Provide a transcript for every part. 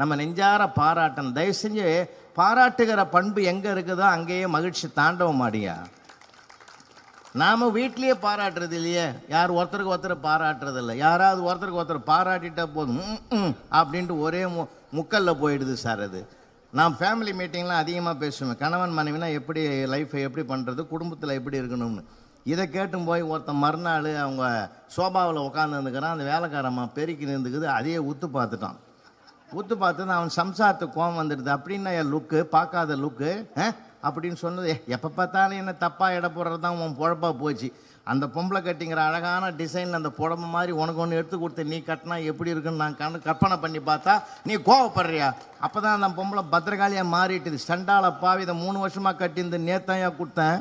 நம்ம நெஞ்சார பாராட்டணும். தயவு செஞ்சு பாராட்டுகிற பண்பு எங்கே இருக்குதோ அங்கேயே மகிழ்ச்சி தாண்டவும் மாடியா நாம் வீட்லேயே பாராட்டுறது இல்லையே. யார் ஒருத்தருக்கு ஒருத்தர் பாராட்டுறது இல்லை. யாராவது ஒருத்தருக்கு ஒருத்தர் பாராட்டிட்டா போதும். அப்படின்ட்டு ஒரே மு முக்கல்ல போயிடுது சார் அது. நான் ஃபேமிலி மீட்டிங்லாம் அதிகமாக பேசுவேன் கணவன் மனைவினா எப்படி லைஃப்பை எப்படி பண்ணுறது குடும்பத்தில் எப்படி இருக்கணும்னு. இதை கேட்டும் போய் ஒருத்தன் மறுநாள் அவங்க சோபாவில் உட்காந்துருந்துக்கிறான் அந்த வேலைக்காரம்மா பெருக்கி நின்றுக்குது. அதையே உத்து பார்த்துட்டான். ஊத்து பார்த்து அவன் சம்சாரத்துக்கு கோவம் வந்துடுது. அப்படின்னா என் லுக்கு பார்க்காத லுக்கு அப்படின்னு சொன்னது எப்போ பார்த்தாலும் என்ன தப்பாக எடை போடுறது தான் உன் பொழப்பாக போச்சு. அந்த பொம்பளை கட்டிங்கிற அழகான டிசைனில் அந்த புடம்பு மாதிரி உனக்கு ஒன்று எடுத்து கொடுத்து நீ கட்டினா எப்படி இருக்குன்னு நான் கண் கற்பனை பண்ணி பார்த்தா நீ கோவப்படுறியா? அப்போ தான் அந்த பொம்பளை பத்திரகாளியாக மாறிட்டுது. சண்டால பாவி இதை மூணு வருஷமாக கட்டியிருந்து இந்த நேத்தாயா கொடுத்தேன்.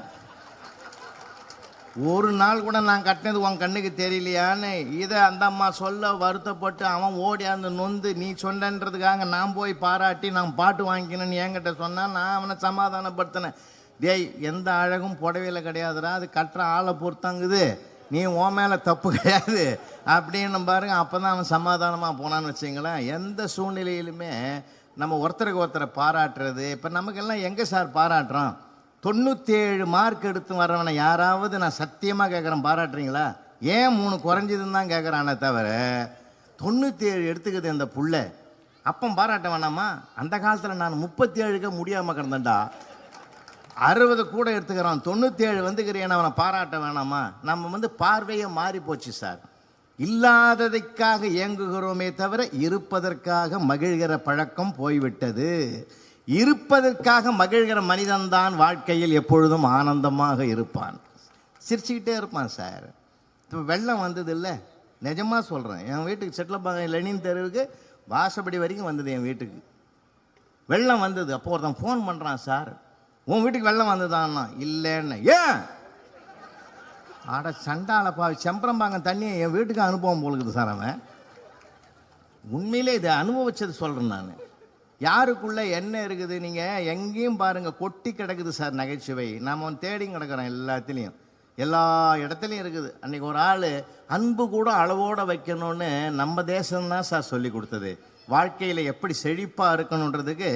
ஒரு நாள் கூட நான் கட்டினது உன் கண்ணுக்கு தெரியலையான்னு இதை அந்த அம்மா சொல்ல வருத்தப்பட்டு அவன் ஓடி அந்த நொந்து நீ சொன்னன்றதுக்காக நான் போய் பாராட்டி நான் பாட்டு வாங்கிக்கணும்னு என்கிட்ட சொன்னால் நான் அவனை சமாதானப்படுத்தினேன். டேய் எந்த அழகும் புடவையில் கிடையாதுடா அது கட்டுற ஆளை பொறுத்தங்குது. நீ உன் மேலே தப்பு கிடையாது அப்படின்னு பாருங்க அப்போ தான் அவன் சமாதானமாக போனான்னு வச்சுங்களேன். எந்த சூழ்நிலையிலுமே நம்ம ஒருத்தருக்கு ஒருத்தரை பாராட்டுறது இப்போ நமக்கெல்லாம் எங்கே சார் பாராட்டுறோம் தொண்ணூற்றேழு மார்க் எடுத்து வரவனை யாராவது நான் சத்தியமாக கேட்குறேன் பாராட்டுறீங்களா? ஏன் மூணு குறைஞ்சதுன்னு தான் கேட்குறானே தவிர தொண்ணூற்றேழு எடுத்துக்குது இந்த புள்ள. அப்போ பாராட்ட வேணாமா? அந்த காலத்தில் நான் முப்பத்தி ஏழுக்க முடியாமல் கிடந்தேன்டா. அறுபது கூட எடுத்துக்கிறான் தொண்ணூற்றேழு வந்துக்கிறேன் அவனை பாராட்ட வேணாமா? நம்ம வந்து பார்வையே மாறி போச்சு சார். இல்லாததைக்காக இயங்குகிறோமே தவிர இருப்பதற்காக மகிழ்கிற பழக்கம் போய்விட்டது. இருப்பதற்காக மகிழ்கிற மனிதன்தான் வாழ்க்கையில் எப்பொழுதும் ஆனந்தமாக இருப்பான். சிரிச்சுக்கிட்டே இருப்பான் சார். இப்போ வெள்ளம் வந்தது இல்லை நிஜமாக சொல்கிறேன் என் வீட்டுக்கு செட்டிலப்பாங்க லெனின் தெருவுக்கு வாசப்படி வரைக்கும் வந்தது என் வீட்டுக்கு. வெள்ளம் வந்தது. அப்போ ஒருத்தன் ஃபோன் பண்ணுறான் சார். உன் வீட்டுக்கு வெள்ளம் வந்ததான்னா? இல்லைன்னு. ஏன்? ஆட சண்டாலப்பா செம்பரம்பாங்க தண்ணியை என் வீட்டுக்கு அனுபவம் போலுக்குது சார் அவன். உண்மையிலே இதை அனுபவிச்சது சொல்கிறேன் நான். யாருக்குள்ள என்ன இருக்குது? நீங்கள் எங்கேயும் பாருங்கள் கொட்டி கிடக்குது சார் நகைச்சுவை. நாம தேடி கிடக்கிறோம் எல்லாத்துலேயும். எல்லா இடத்துலையும் இருக்குது. அன்றைக்கி ஒரு ஆள் அன்பு கூட அளவோட வைக்கணும்னு நம்ம தேசம்தான் சார் சொல்லி கொடுத்தது. வாழ்க்கையில் எப்படி செழிப்பாக இருக்கணுன்றதுக்கு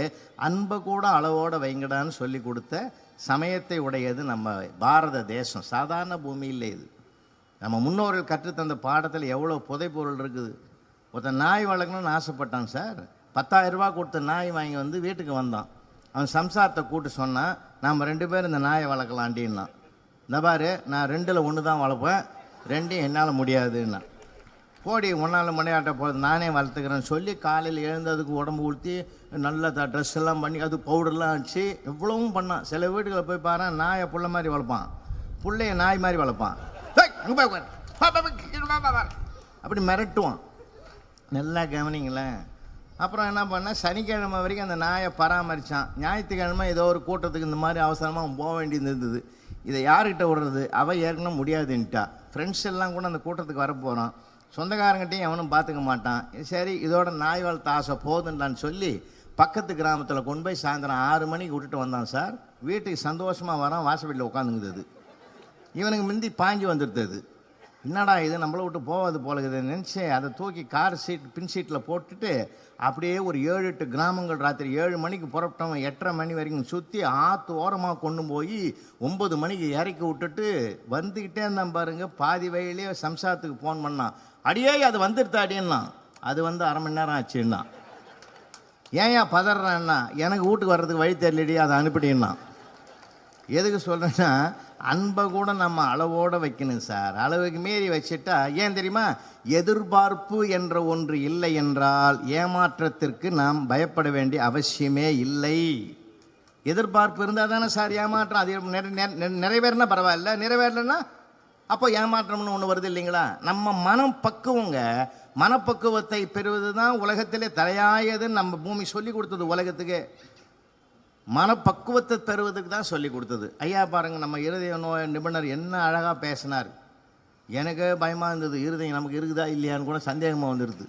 அன்பை கூட அளவோட வைங்கடான்னு சொல்லி கொடுத்த சமயத்தை உடையது நம்ம பாரத தேசம். சாதாரண பூமி இல்லை இது. நம்ம முன்னோர்கள் கற்றுத்தந்த பாடத்தில் எவ்வளோ புதைப்பொருள் இருக்குது. ஒருத்தன் நாய் வளர்க்கணும்னு ஆசைப்பட்டான் சார். பத்தாயிரம் கொடுத்த நாய் வாங்கி வந்து வீட்டுக்கு வந்தான். அவன் சம்சாரத்தை கூட்டு சொன்னான் நாம் ரெண்டு பேரும் இந்த நாயை வளர்க்கலாண்டின்னான் இந்த பாரு நான் ரெண்டில் ஒன்று தான் வளர்ப்பேன் ரெண்டையும் என்னால் முடியாதுன்னா. கோடி ஒன்றால் மணியாட்ட போகிறது நானே வளர்த்துக்கிறேன்னு சொல்லி காலையில் எழுந்ததுக்கு உடம்பு ஊற்றி நல்ல ட்ரெஸ் எல்லாம் பண்ணி அது பவுடர்லாம் வச்சு எவ்வளவும் பண்ணான். சில வீட்டுகளில் போய் பாரு நாயை புள்ள மாதிரி வளர்ப்பான். பிள்ளைய நாய் மாதிரி வளர்ப்பான். அப்படி மிரட்டுவான். நல்லா கவனிங்களேன். அப்புறம் என்ன பண்ணேன்? சனிக்கிழமை வரைக்கும் அந்த நாயை பராமரித்தான் ஞாயிற்றுக்கிழமை ஏதோ ஒரு கூட்டத்துக்கு இந்த மாதிரி அவசரமாக போக வேண்டியது இருந்தது. இதை யார்கிட்ட விடுறது? அவள் ஏற்கனவே முடியாதுன்ட்டா ஃப்ரெண்ட்ஸ் எல்லாம் கூட அந்த கூட்டத்துக்கு வர போகிறான் சொந்தக்காரங்கிட்டையும் எவனும் பார்த்துக்க மாட்டான். சரி இதோட நாய் வளர்த்த ஆசை போதுன்றான்னு சொல்லி பக்கத்து கிராமத்தில் கொண்டு போய் சாயந்தரம் ஆறு மணிக்கு விட்டுட்டு வந்தான் சார். வீட்டுக்கு சந்தோஷமாக வரான். வாசப்பட்டியில் உட்காந்துங்குது இவனுக்கு முந்தி பாஞ்சு வந்துடுது என்னடா இது நம்மளை விட்டு போகாது போல இதை நினச்சி அதை தூக்கி கார் சீட் பின் சீட்டில் போட்டுட்டு அப்படியே ஒரு ஏழு எட்டு கிராமங்கள் ராத்திரி ஏழு மணிக்கு புறப்பட்டவன் எட்டரை மணி வரைக்கும் சுற்றி ஆற்று ஓரமாக கொண்டு போய் ஒம்பது மணிக்கு இறக்கி விட்டுட்டு வந்துக்கிட்டே இருந்தான் பாருங்க. பாதி வழியிலே சம்சாரத்துக்கு ஃபோன் பண்ணான். அடியே அது வந்துடுதா அடின்னா? அது வந்து அரை மணி நேரம் ஆச்சுன்னா. ஏன்யா பதறான்னா எனக்கு வீட்டுக்கு வர்றதுக்கு வழி தெரியலடி அதை அனுப்பிடின்னா. எதுக்கு சொல்கிறேன்னா அன்பை கூட நம்ம அளவோடு வைக்கணும் சார். அளவுக்கு மீறி வச்சுட்டா ஏன் தெரியுமா? எதிர்பார்ப்பு என்ற ஒன்று இல்லை என்றால் ஏமாற்றத்திற்கு நாம் பயப்பட வேண்டிய அவசியமே இல்லை. எதிர்பார்ப்பு இருந்தால் தானே சார் ஏமாற்றம். அது நிறைவேறினா பரவாயில்ல. நிறைவேறலைன்னா அப்போ ஏமாற்றம்னு ஒன்று வருது இல்லைங்களா? நம்ம மனம் பக்குவங்க மனப்பக்குவத்தை பெறுவது தான் உலகத்திலே தலையாயதுன்னு நம்ம பூமி சொல்லி கொடுத்தது உலகத்துக்கு. மனப்பக்குவத்தை தருவதுக்கு தான் சொல்லி கொடுத்தது. ஐயா பாருங்கள் நம்ம இருதய நோய் நிபுணர் என்ன அழகாக பேசினார். எனக்கு பயமாக இருந்தது இருதயம் நமக்கு இருக்குதா இல்லையான்னு கூட சந்தேகமாக வந்துடுது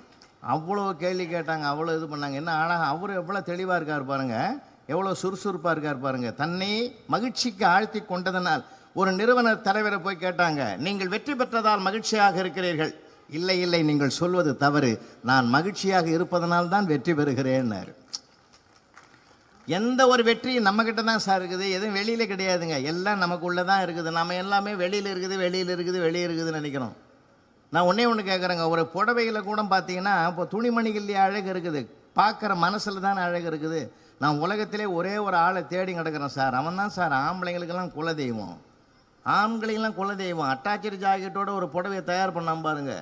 அவ்வளோ கேள்வி கேட்டாங்க அவ்வளோ இது பண்ணாங்க. என்ன அழகாக அவர் எவ்வளோ தெளிவாக இருக்கார் பாருங்கள் எவ்வளோ சுறுசுறுப்பாக இருக்கார் பாருங்கள் தன்னை மகிழ்ச்சிக்கு ஆழ்த்தி கொண்டதனால் ஒரு நிறுவனர் தலைவரை போய் கேட்டாங்க நீங்கள் வெற்றி பெற்றதால் மகிழ்ச்சியாக இருக்கிறீர்கள். இல்லை இல்லை நீங்கள் சொல்வது தவறு. நான் மகிழ்ச்சியாக இருப்பதனால் தான் வெற்றி பெறுகிறேன்னாரு. எந்த ஒரு வெற்றியும் நம்மக்கிட்ட தான் சார் இருக்குது. எதுவும் வெளியில் கிடையாதுங்க. எல்லாம் நமக்குள்ளே தான் இருக்குது. நம்ம எல்லாமே வெளியில் இருக்குது வெளியில் இருக்குது வெளியே இருக்குதுன்னு நினைக்கிறோம். நான் ஒன்றே ஒன்று கேட்குறேங்க. ஒரு புடவையில் கூட பார்த்தீங்கன்னா இப்போ துணிமணிகள்லேயே அழகு இருக்குது. பார்க்குற மனசில் தானே அழகு இருக்குது. நான் உலகத்திலே ஒரே ஒரு ஆளை தேடி கிடக்கிறேன் சார் அவன் தான் சார் ஆம்பளைங்களுக்கெல்லாம் குலதெய்வம். ஆண்களுக்கெல்லாம் குலதெய்வம். அட்டாச்சர் ஜாக்கெட்டோட ஒரு புடவையை தயார் பண்ணாம பாருங்க.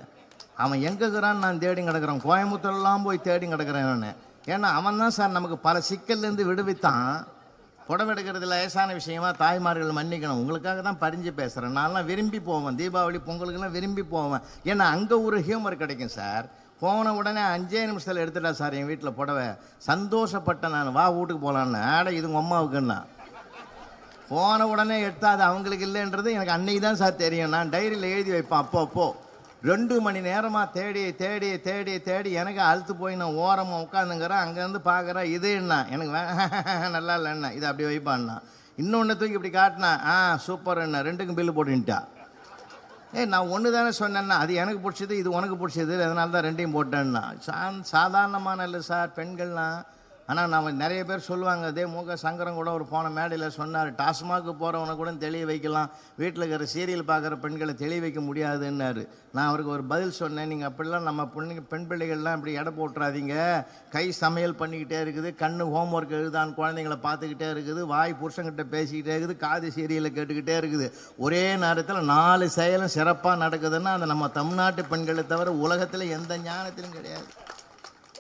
அவன் எங்கே இருக்கிறான்னு நான் தேடி கிடக்கிறேன் கோயம்புத்தூர்லாம் போய் தேடி கிடக்கிறேன் நான். ஏன்னா அவன் தான் சார் நமக்கு பல சிக்கல்லேருந்து விடுவித்தான். புடவை எடுக்கிறது லேசான விஷயமா தாய்மார்கள் மன்னிக்கணும். உங்களுக்காக தான் பறிஞ்சு பேசுகிறேன் நான்லாம் விரும்பி போவேன். தீபாவளி பொங்கலுக்கெல்லாம் விரும்பி போவேன். ஏன்னா அங்கே ஒரு ஹியூமர் கிடைக்கும் சார். போன உடனே அஞ்சே நிமிஷத்தில் எடுத்துட்டா சார் என் வீட்டில் புடவை. சந்தோஷப்பட்டேன் நான். வா வீட்டுக்கு போகலான்னு ஆட இது உங்கள் அம்மாவுக்குன்னா. போன உடனே எடுத்தாது அவங்களுக்கு இல்லைன்றது எனக்கு அன்னைக்கு தான் சார் தெரியும். நான் டைரியில் எழுதி வைப்பேன். அப்போ அப்போது ரெண்டு மணி நேரமாக தேடி தேடி தேடி தேடி எனக்கு அழுத்து போய் நான் ஓரமாக உட்காந்துங்கிறேன் அங்கேருந்து பார்க்குறேன் இது என்ன? எனக்கு வே நல்லா இல்லைண்ணா இது அப்படி வைப்பான்னா இன்னொன்று தூக்கி இப்படி காட்டினா ஆ சூப்பர் என்ன? ரெண்டுக்கும் பில்லு போட்டுன்ட்டா ஏய் நான் ஒன்று தானே சொன்னேன்னா அது எனக்கு பிடிச்சது இது உனக்கு பிடிச்சது அதனால தான் ரெண்டையும் போட்டேன்னா. சா சாதாரணமான இல்லை சார் பெண்கள்லாம் ஆனால் நம்ம நிறைய பேர் சொல்லுவாங்க அதே முக சங்கரம் கூட ஒரு போன மேடையில் சொன்னார் டாஸ்மாக்கு போகிறவனை கூட தெளிய வைக்கலாம். வீட்டில் இருக்கிற சீரியல் பார்க்குற பெண்களை தெளிய வைக்க முடியாதுன்னாரு. நான் அவருக்கு ஒரு பதில் சொன்னேன் நீங்கள் அப்படிலாம் நம்ம பொண்ணுங்க பெண் பிள்ளைகள்லாம் இப்படி எடை போட்டுறாதீங்க. கை சமையல் பண்ணிக்கிட்டே இருக்குது கண்ணு ஹோம்ஒர்க் எழுதான்னு குழந்தைங்கள பார்த்துக்கிட்டே இருக்குது வாய் புருஷங்கிட்ட பேசிக்கிட்டே இருக்குது காது சீரியலை கேட்டுக்கிட்டே இருக்குது. ஒரே நேரத்தில் நாலு செயலும் சிறப்பாக நடக்குதுன்னா அந்த நம்ம தமிழ்நாட்டு பெண்களை தவிர உலகத்தில் எந்த ஞானத்திலும் கிடையாது.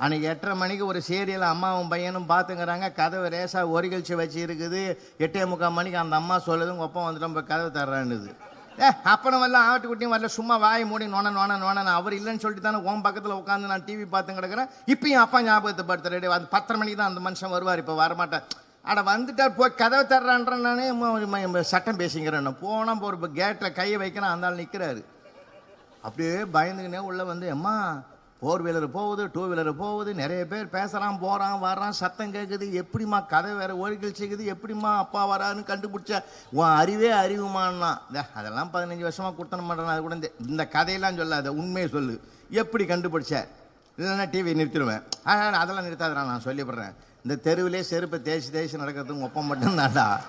அன்னைக்கு எட்டரை மணிக்கு ஒரு சீரியல் அம்மாவும் பையனும் பார்த்துங்கிறாங்க. கதவை ரேசாக ஒரிகழ்ச்சி வச்சு இருக்குது எட்டே முக்கால் மணிக்கு அந்த அம்மா சொல்லுது ஒப்பம் வந்துட்டோம் வந்துட்டு இப்போ கதவை தர்றான்னுது. ஏ அப்பனும் வரல ஆட்டுக்குட்டியும் வரல சும்மா வாய் மூடி நோன நோன நோன அவர் இல்லைன்னு சொல்லிட்டு தானே உன் பக்கத்தில் உட்காந்து நான் டிவி பார்த்து கிடக்கிறேன். இப்பயும் அப்பா ஞாபகத்தை படுத்துறேன் அது பத்தரை மணிக்கு தான் அந்த மனுஷன் வருவார் இப்போ வரமாட்டேன் அட வந்துட்டார் போய் கதவை தர்றான்றேன் நானே. சட்டம் பேசிக்கிறேன். போனால் ஒரு கேட்டில் கையை வைக்கிறேன் அந்த ஆள் நிற்கிறாரு அப்படியே பயந்துக்கினே உள்ளே வந்து அம்மா ஃபோர் வீலர் போகுது டூ வீலர் போகுது நிறைய பேர் பேசுகிறான் போகிறான் வர்றான் சத்தம் கேட்குது எப்படிம்மா கதை வேறு ஒழுகல் எப்படிம்மா அப்பா வரான்னு கண்டுபிடிச்ச உன் அறிவே அறிவுமானா அதெல்லாம் பதினஞ்சு வருஷமாக கொடுத்தன பண்ணுறேன் அது கூட இந்த கதையெல்லாம் சொல்லாத உண்மையை சொல்லு. எப்படி கண்டுபிடிச்ச? இல்லைன்னா டிவி நிறுத்திடுவேன். ஆ, அதெல்லாம் நிறுத்தாதான் நான் சொல்லிவிடுறேன். இந்த தெருவிலே செருப்பை தேய்ச்சி தேய்ச்சி நடக்கிறதுக்கு ஒப்பம் மட்டும்தான்டா.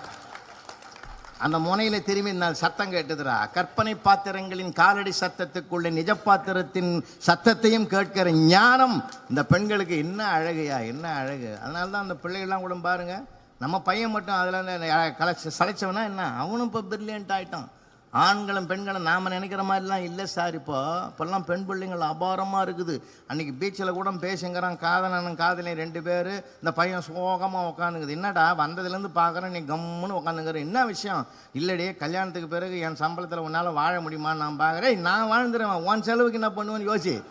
அந்த முனையில திரும்பி நான் சத்தம் கேட்டுதுடா கற்பனை பாத்திரங்களின் காலடி சத்தத்துக்குள்ள நிஜ பாத்திரத்தின் சத்தத்தையும் கேட்கிற ஞானம் இந்த பெண்களுக்கு என்ன அழகையா என்ன அழகு? அதனால தான் அந்த பிள்ளைகள்லாம் கூட பாருங்கள் நம்ம பையன் மட்டும் அதில் கலைச்ச சளைச்சவனா என்ன? அவனும் இப்போ பிரில்லியன்ட் ஆகிட்டான் ஆண்களும் பெண்களும் நாம் நினைக்கிற மாதிரிலாம் இல்லை சார் இப்போ. இப்போல்லாம் பெண் பிள்ளைங்கள் அபாரமாக இருக்குது. அன்றைக்கி பீச்சில் கூட பேசுங்கிறான் காதலனும் காதலையும் ரெண்டு பேர். இந்த பையன் சோகமாக உட்காந்துக்குது என்னடா வந்ததுலேருந்து பார்க்குறேன் நீ கம்முன்னு உட்காந்துங்கிற என்ன விஷயம்? இல்லடி கல்யாணத்துக்கு பிறகு என் சம்பளத்தில் உன்னால் வாழ முடியுமான்னு நான் பார்க்குறேன் நான் வாழ்ந்துருவேன். உன் செலவுக்கு என்ன பண்ணுவேன்னு யோசி.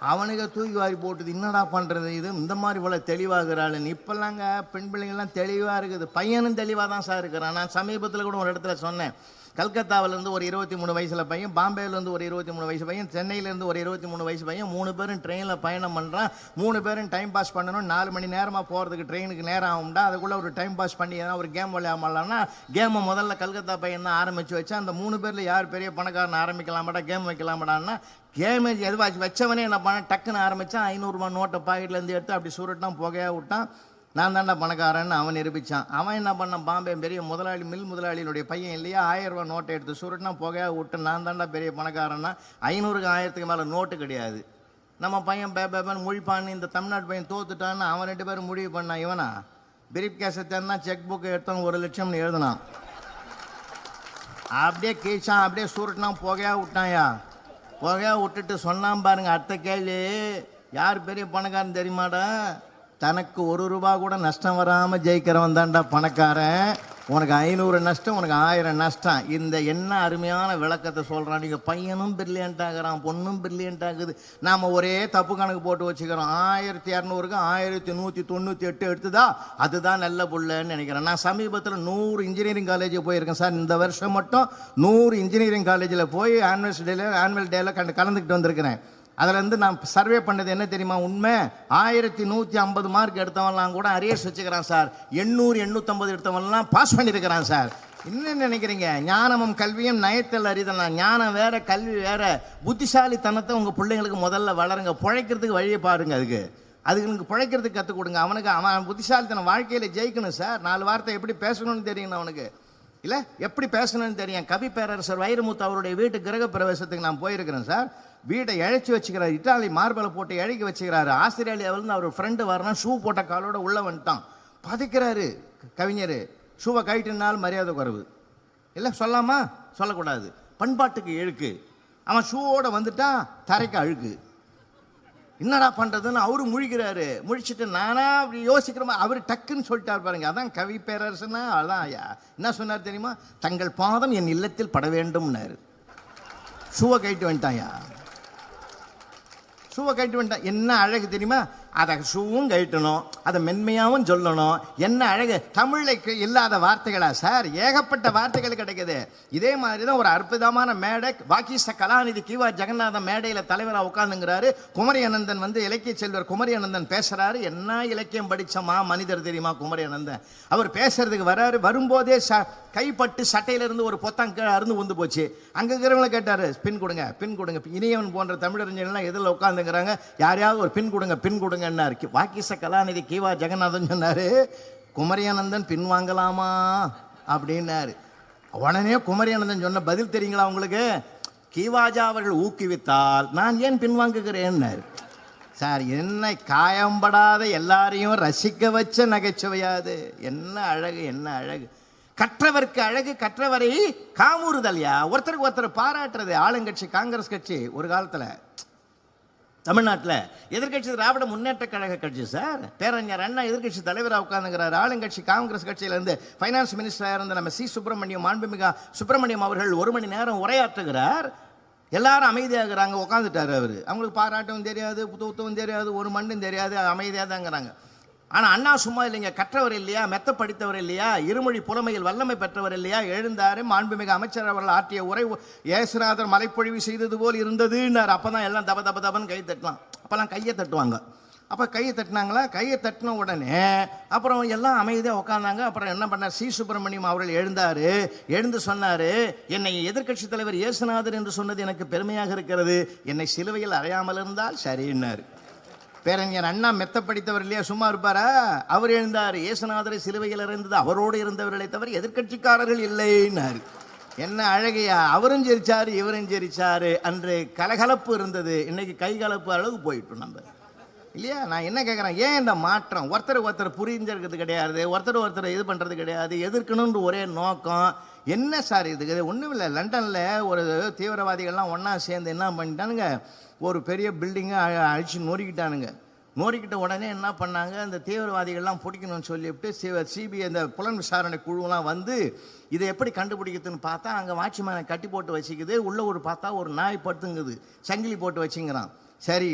அவனுக்கு தூக்கி வாரி போட்டுது என்னடா பண்ணுறது இது? இந்த மாதிரி இவ்வளோ தெளிவாகிறாளுன்னு. இப்போல்லாங்க பெண் பிள்ளைங்கள்லாம் தெளிவாக இருக்குது. பையனும் தெளிவாக தான் சார் இருக்கிறான். நான் சமீபத்தில் கூட ஒரு இடத்துல சொன்னேன். கல்கத்தாவிலேருந்து ஒரு இருபத்தி மூணு வயசில் பையன் பாம்பேலேருந்து ஒரு இருபத்தி மூணு வயசு பையன் சென்னையிலேருந்து ஒரு இருபத்தி மூணு வயசு பையன் மூணு பேரும் ட்ரெயினில் பயணம் பண்ணுறான் மூணு பேரும் டைம் பாஸ் பண்ணணும். நாலு மணி நேரமாக போகிறதுக்கு ட்ரெயினுக்கு நேரம் ஆகும்டா. அதுக்குள்ளே ஒரு டைம் பாஸ் பண்ணி ஏதாவது ஒரு கேம் விளையாடலாம்னா கேமை முதல்ல கல்கத்தா பையன் தான் ஆரம்பித்து வச்சா அந்த மூணு பேரில் யார் பெரிய பணக்காரன் ஆரம்பிக்கலாமாடா கேம் வைக்கலாமாடான்னா கேம் எதுவாச்சு வச்சவனே என்ன பண்ண டக்குன்னு ஆரம்பித்தான் ஐநூறுரூவா நோட்டை பாக்கெட்லேருந்து எடுத்து அப்படி சுருட்டான் புகையாக விட்டான். நான் தான்டா பணக்காரன்னு அவன் நிரூபித்தான் அவன் என்ன பண்ணான்? பாம்பே பெரிய முதலாளி மில் முதலாளியினுடைய பையன் இல்லையா? ஆயிரம் ரூபா நோட்டை எடுத்து சுருட்டினா புகையாக விட்டு நான் தான்டா பெரிய பணக்காரன்னா? ஐநூறுக்கு ஆயிரத்துக்கு மேலே நோட்டு கிடையாது. நம்ம பையன் பே பேப்பன் முழிப்பான்னு இந்த தமிழ்நாட்டு பையன் தோத்துட்டான்னு அவன் ரெண்டு பேரும் முடிவு பண்ணான் இவனா? பிரீப் கேஸை தேர்னா செக் புக்கை எடுத்தவன் ஒரு லட்சம்னு எழுதுனான். அப்படியே கீழ்ச்சான் அப்படியே சுருட்டினா புகையாக விட்டான்யா? புகையாக விட்டுட்டு சொன்னான் பாருங்க அடுத்த கேள்வி யார் பெரிய பணக்காரன் தெரியுமாடா? தனக்கு ஒரு ரூபா கூட நஷ்டம் வராமல் ஜெயிக்கிறவன் தான்டா பணக்காரன். உனக்கு ஐநூறு நஷ்டம் உனக்கு ஆயிரம் நஷ்டம். இந்த என்ன அருமையான விளக்கத்தை சொல்கிறான் நீங்கள் பையனும் பிரில்லியன்ட் ஆகிறான் பொண்ணும் பிரில்லியன்ட் ஆகுது. நாம் ஒரே தப்பு கணக்கு போட்டு வச்சுக்கிறோம். ஆயிரத்தி இரநூறுக்கு ஆயிரத்தி நூற்றி தொண்ணூற்றி எட்டு எடுத்துதா? அதுதான் நல்ல புள்ளன்னு நினைக்கிறேன். நான் சமீபத்தில் நூறு இன்ஜினியரிங் காலேஜ் போயிருக்கேன் சார். இந்த வருஷம் மட்டும் நூறு இன்ஜினியரிங் காலேஜில் போய் ஆனுவல் டேல ஆனுவல் டேல கண்டு கலந்துக்கிட்டு வந்திருக்கிறேன். அதுலேருந்து நான் சர்வே பண்ணது என்ன தெரியுமா? உண்மை. ஆயிரத்தி நூற்றி ஐம்பது மார்க் எடுத்தவன்லாம் கூட அரியர்ஸ் வச்சுக்கிறான் சார் எண்ணூறு எண்ணூற்றம்பது எடுத்தவன்லாம் பாஸ் பண்ணியிருக்கிறான் சார் என்ன நினைக்கிறீங்க? ஞானமும் கல்வியும் நயத்தில் அறிதலாம் ஞானம் வேற கல்வி வேற. புத்திசாலித்தனத்தை உங்கள் பிள்ளைங்களுக்கு முதல்ல வளருங்க. பிழைக்கிறதுக்கு வழியை பாருங்க அதுக்கு. அதுக்கு பிழைக்கிறதுக்கு கற்றுக் கொடுங்க. அவனுக்கு அவன் புத்திசாலித்தனம் வாழ்க்கையில் ஜெயிக்கணும் சார் நாலு வார்த்தை எப்படி பேசணும்னு தெரியணும் அவனுக்கு. இல்லை? எப்படி பேசணும்னு தெரியும்? கவி பேரரசர் வைரமுத்து அவருடைய வீட்டு கிரக பிரவேசத்துக்கு நான் போயிருக்கிறேன் சார் வீட்டை இழைச்சி வச்சுக்கிறார். இட்டாலி மார்பலை போட்டு இழைக்க வச்சுக்கிறாரு. ஆஸ்திரேலியாவிலேருந்து அவர் ஃப்ரெண்டு வரணும் ஷூ போட்ட காலோட உள்ள வந்துட்டான். பதைக்கிறாரு கவிஞர். ஷூவை கைட்டுனாலும் மரியாதை குறைவு. இல்லை சொல்லாமா? சொல்லக்கூடாது. பண்பாட்டுக்கு எழுக்கு அவன் ஷூவோட வந்துட்டா தரைக்கு அழுக்கு. என்னடா பண்ணுறதுன்னு அவரு முழிக்கிறாரு. முழிச்சிட்டு நானா அப்படி யோசிக்கிறோமா? அவர் டக்குன்னு சொல்லிட்டார் பாருங்க. அதான் கவி பேரரசுன்னா அதான் ஐயா. என்ன சொன்னார் தெரியுமா? தங்கள் பாதம் என் இல்லத்தில் பட வேண்டும்னாரு. ஷூவை கைட்டு வந்துட்டாயா ஷூவை கட்டி வந்துட்டான் என்ன அழகு தெரியுமா? அதை ஷூவும் கழட்டணும் அதை மென்மையாகவும் சொல்லணும். என்ன அழகு? தமிழுக்கு இல்லாத வார்த்தைகளா? சார் ஏகப்பட்ட வார்த்தைகள் கிடைக்குது. இதே மாதிரி தான் ஒரு அற்புதமான மேடை. வாக்கிச கலாநிதி கிவா ஜெகநாதன் மேடையில் தலைவராக உட்காந்துங்கிறாரு குமரி அனந்தன் வந்து இலக்கிய செல்வர் குமரி அனந்தன் பேசுறாரு. என்ன இலக்கியம் படித்தமா மனிதர் தெரியுமா குமரி அனந்தன் அவர் பேசுறதுக்கு வராரு. வரும்போதே ச கைப்பட்டு சட்டையிலிருந்து ஒரு பொத்தம் கீழே அருந்து வந்து போச்சு. அங்கே இருக்கிறவங்களை கேட்டார் பின் கொடுங்க பின் கொடுங்க. இனியவன் போன்ற தமிழறிஞர்கள்லாம் எதில் உட்காந்துங்கிறாங்க யாரையாவது ஒரு பின் கொடுங்க பின் கொடுங்க. கி- வாக்கிச கலாநிதி கீவா ஜெகநாதன் சொன்னார் குமரியானந்தன் பின்வாங்கலாமா? அப்படின்னாரு. உடனே குமரியானந்தன் சொன்ன பதில் தெரியுங்களா உங்களுக்கு? கீவாஜா அவர்கள் ஊக்குவித்தால் நான் ஏன் பின்வாங்குகிறேன்னாரு. சார் என்ன காயம்படாத எல்லாரையும் ரசிக்க வச்ச நகைச்சுவையாது. என்ன அழகு என்ன அழகு. கற்றவருக்கு அழகு கற்றவரை காமூறுதல்யா ஒருத்தருக்கு ஒருத்தர் பாராட்டுறது. ஆளுங்கட்சி காங்கிரஸ் கட்சி ஒரு காலத்தில் தமிழ்நாட்டில் எதிர்க்கட்சி திராவிட முன்னேற்ற கழக கட்சி சார். பேரறிஞர் அண்ணா எதிர்க்கட்சி தலைவராக உட்கார்ந்துங்கிறார் ஆளுங்கட்சி காங்கிரஸ் கட்சியிலேருந்து ஃபைனான்ஸ் மினிஸ்டராக இருந்த நம்ம சி. சுப்பிரமணியம் மாண்புமிகா சுப்பிரமணியம் அவர்கள் ஒரு மணி நேரம் உரையாற்றுகிறார். எல்லாரும் அமைதியாகிறாங்க உட்காந்துட்டார் அவர். அவங்களுக்கு பாராட்டும் தெரியாது புத்தகத்தும் தெரியாது ஒரு மண்ணும் தெரியாது அமைதியாக தாங்கிறாங்க ஆனால் அண்ணா சும்மா இல்லைங்க கற்றவர் இல்லையா மெத்த படித்தவர் இல்லையா இருமொழி புலமையில் வல்லமை பெற்றவர் இல்லையா எழுந்தாரு மாண்புமிகு அமைச்சர் அவர்கள் ஆற்றிய உரை ஏசுநாதர் மலைப்பொழிவு செய்தது போல் இருந்ததுன்னார். அப்போ தான் எல்லாம் தப தப தபன்னு கை தட்டலாம் அப்போல்லாம் கையை தட்டுவாங்க. அப்போ கையை தட்டினாங்களா? கையை தட்டின உடனே அப்புறம் எல்லாம் அமைதியாக உட்காந்தாங்க அப்புறம் என்ன பண்ணார்? சி. சுப்பிரமணியம் அவர்கள் எழுந்தார். எழுந்து சொன்னார் என்னை எதிர்க்கட்சி தலைவர் இயேசுநாதர் என்று சொன்னது எனக்கு பெருமையாக இருக்கிறது. என்னை சிலுவையில் அறையாமல் இருந்தால் சரின்னார். பேரறிஞர் அண்ணா மெத்த படித்தவர் இல்லையா? சும்மா இருப்பாரா? அவர் எழுந்தார். இயேசுநாதரை சிலுவையில் இருந்தது அவரோடு இருந்தவர்களை தவிர எதிர்க்கட்சிக்காரர்கள் இல்லைன்னாரு. என்ன அழகையா? அவரும் ஜெரிச்சாரு இவரும் ஜெரிச்சாரு. அன்று கலகலப்பு இருந்தது. இன்னைக்கு கைகலப்பு அளவுக்கு போயிட்டோம் நம்ம. இல்லையா? நான் என்ன கேட்குறேன் ஏன் இந்த மாற்றம்? ஒருத்தர் ஒருத்தர் புரிஞ்சிருக்கிறது கிடையாது. ஒருத்தர் ஒருத்தர் இது பண்ணுறது கிடையாது. எதிர்க்கணுன்ற ஒரே நோக்கம். என்ன சார் இதுக்கு ஒன்றும் இல்லை லண்டனில் ஒரு தீவிரவாதிகள்லாம் ஒன்றா சேர்ந்து என்ன பண்ணிட்டானுங்க? ஒரு பெரிய பில்டிங்கை அழிச்சு நோறிக்கிட்டானுங்க நோறிக்கிட்ட உடனே என்ன பண்ணாங்க? அந்த தீவிரவாதிகள்லாம் பிடிக்கணும்னு சொல்லிவிட்டு சிபிஐ இந்த புலன் விசாரணை குழுவெலாம் வந்து இதை எப்படி கண்டுபிடிக்கிறதுன்னு பார்த்தா அங்கே வாட்ச்மேனை கட்டி போட்டு வச்சுக்குது. உள்ளே ஒரு பார்த்தா ஒரு நாய் படுத்துங்குது. சங்கிலி போட்டு வச்சுங்கிறான். சரி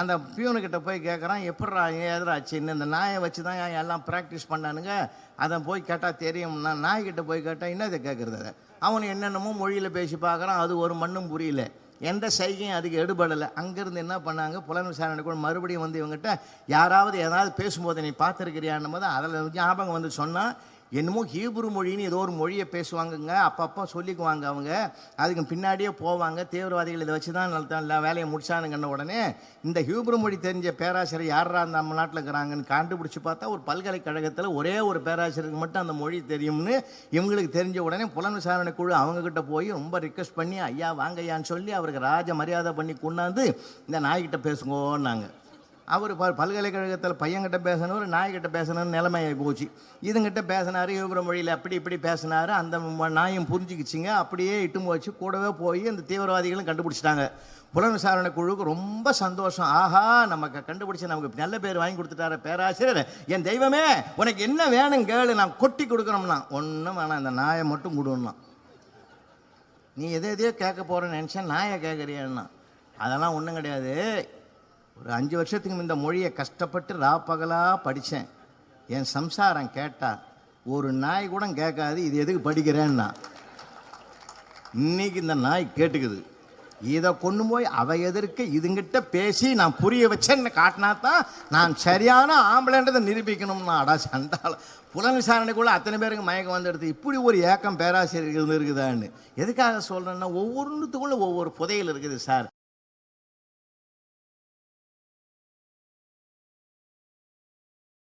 அந்த பியூனுக்கிட்ட போய் கேட்குறான் எப்பட்றா எதிராச்சுன்னு இந்த நாயை வச்சு தான் எல்லாம் ப்ராக்டிஸ் பண்ணானுங்க. அதை போய் கேட்டால் தெரியும். நான் நாய்கிட்ட போய் கேட்டால் என்ன இதை கேட்குறது அதை அவன் என்னென்னமோ மொழியில் பேசி பார்க்குறான். அது ஒரு மண்ணும் புரியல. எந்த சைகையும் அதுக்கு எடுபடலை. அங்கேருந்து என்ன பண்ணாங்க? புலன் விசாரணை கூட மறுபடியும் வந்து இவங்ககிட்ட யாராவது ஏதாவது பேசும்போது நீ பார்த்துருக்கிறியான்னும் போது அதில் ஞாபகம் வந்து சொன்னால் என்னமோ ஹீப்ரு மொழின்னு ஏதோ ஒரு மொழியை பேசுவாங்கங்க அப்பப்போ சொல்லிக்குவாங்க அவங்க. அதுக்கு பின்னாடியே போவாங்க. தீவிரவாதிகள் இதை வச்சு தான் நல்லா வேலையை முடிச்சானுங்கன்ன உடனே இந்த ஹீப்ரு மொழி தெரிஞ்ச பேராசிரியர் யாரா நம்ம நாட்டில் இருக்கிறாங்கன்னு கண்டுபிடிச்சி பார்த்தா ஒரு பல்கலைக்கழகத்தில் ஒரே ஒரு பேராசிரியருக்கு மட்டும் அந்த மொழி தெரியும்னு இவங்களுக்கு தெரிஞ்ச உடனே புலன் விசாரணை குழு அவங்கக்கிட்ட போய் ரொம்ப ரிக்வஸ்ட் பண்ணி ஐயா வாங்கய்யான்னு சொல்லி அவருக்கு ராஜ மரியாதை பண்ணி கொண்டாந்து இந்த நாய்கிட்ட பேசுங்கோன்னாங்க. அவர் ப பல்கலைக்கழகத்தில் பையன்கிட்ட பேசணும் நாய்கிட்ட பேசணும்னு நிலைமையாகி போச்சு. இதுங்கிட்ட பேசினார் யோகர மொழியில் அப்படி இப்படி பேசினார் அந்த நாயும் புரிஞ்சுக்கிச்சிங்க. அப்படியே இட்டும் வச்சு கூடவே போய் அந்த தீவிரவாதிகளும் கண்டுபிடிச்சிட்டாங்க. புலன் விசாரணை குழுவுக்கு ரொம்ப சந்தோஷம். ஆஹா நமக்கு கண்டுபிடிச்ச நமக்கு நல்ல பேர் வாங்கி கொடுத்துட்டாரு பேராசிரியர். என் தெய்வமே உனக்கு என்ன வேணும் கேளு நான் கொட்டி கொடுக்குறோம்னா ஒன்றும் வேணாம் இந்த நாயை மட்டும் கொடுன்னா. நீ எதை எதையோ கேட்க போகிறேன்னு நினச்சேன் நாயை கேட்குறியன்னா. அதெல்லாம் ஒன்றும் கிடையாது. ஒரு அஞ்சு வருஷத்துக்கு இந்த மொழியை கஷ்டப்பட்டு ரா பகலாக படித்தேன் என் சம்சாரம் கேட்டால் ஒரு நாய் கூட கேட்காது இது எதுக்கு படிக்கிறேன்னா? இன்னைக்கு இந்த நாய் கேட்டுக்குது. இதை கொண்டு போய் அவை எதிர்க்க இதுங்கிட்ட பேசி நான் புரிய வச்சேன்னு காட்டினா தான் நான் சரியான ஆம்பளைன்றதை நிரூபிக்கணும்னா. அடா சண்டால புலன் விசாரணைக்குள்ளே அத்தனை பேருக்கு மயக்கம் வந்துடுது. இப்படி ஒரு ஏக்கம் பேராசிரியர்கள் இருக்குதான்னு. எதுக்காக சொல்கிறேன்னா ஒவ்வொன்றுத்துக்குள்ளே ஒவ்வொரு புதையல் இருக்குது சார்.